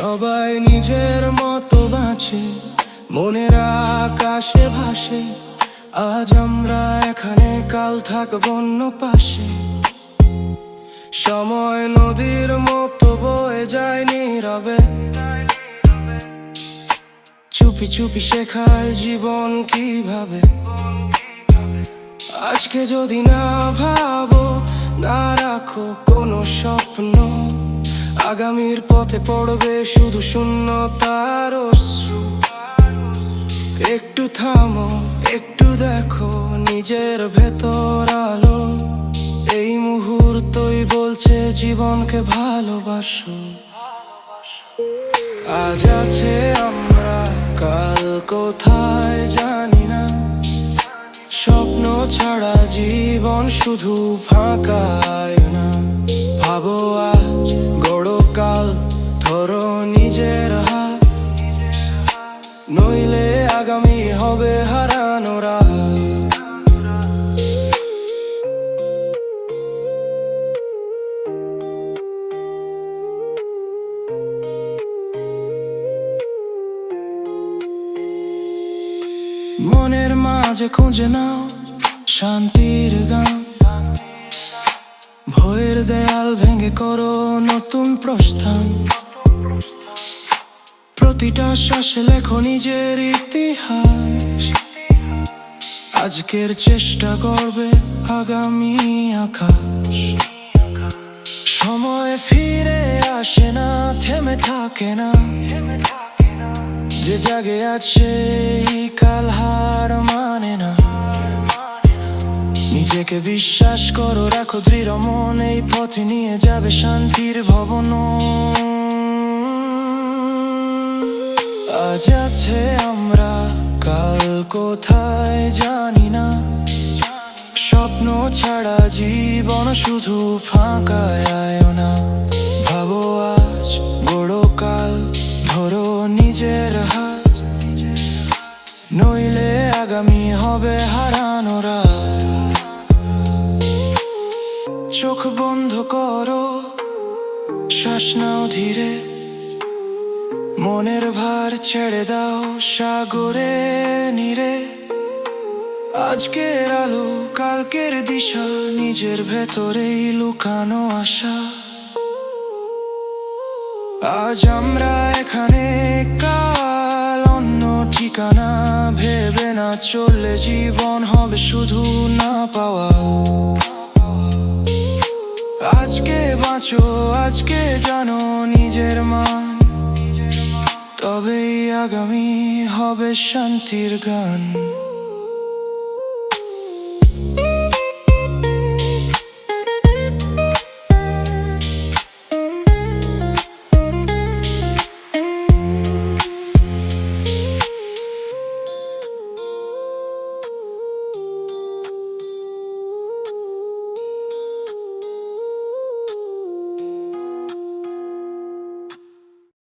সবাই নিজের মতো বাঁচে, মনের আকাশে ভাসে। আজ আমরা এখানে, কাল থাকব অন্য পাশে। সময় নদীর মতো বয়ে যায় নীরবে। চুপি চুপি শেখায় জীবন কীভাবে? আজকে যদি না ভাবো, না রাখো কোনো স্বপ্ন। আগামীর পথে পড়বে শুধু শূন্যতার অশ্রু। একটু থামো, একটু দেখো নিজের ভেতর আলো। এই মুহূর্তই বলছে জীবনকে ভালোবাসো। আজ আছে আমরা, কাল কোথায় জানি না। স্বপ্ন ছাড়া জীবন শুধু ফাঁকায় না। ভাবো নিজের হাত, নইলে আগামী হবে হারানোরা মনের মাঝে খুঁজে নাও শান্তির গান। ভয়ের দেয়াল ভেঙে করো নতুন প্রস্থান। প্রতিটা শ্বাসে লেখো নিজের ইতিহাস। আজকের চেষ্টা করবে আগামী আকাশ। সময় ফিরে আসে না, থেমে থাকে না। যে জাগে আছে কাল হার মানে না। নিজেকে বিশ্বাস করো, রাখো দৃঢ় মন, এই পথে নিয়ে যাবে শান্তির ভবন। আজ আছে আমরা? কাল কোথায় জানি না। স্বপ্ন ছাড়া জীবন শুধু ফাঁকায় না ভাবো আজ, গড়ো কাল, ধরো নিজের হাত নইলে আগামী হবে হারানোরা চোখ বন্ধ করো, শ্বাস নাও ধীরে। মনের ভার ছেড়ে দাও সাগরে নীরে। আজকের আলো, কালকের দিশা, নিজের ভেতরেই লুকানো আশা। আজ আমরা এখানে, কাল অন্য ঠিকানা ভেবে না চললে জীবন হবে শুধু না পাওয়া। আজকে বাঁচো, আজকে জানো, নিজের মান তবেই আগামী হবে শান্তির গান।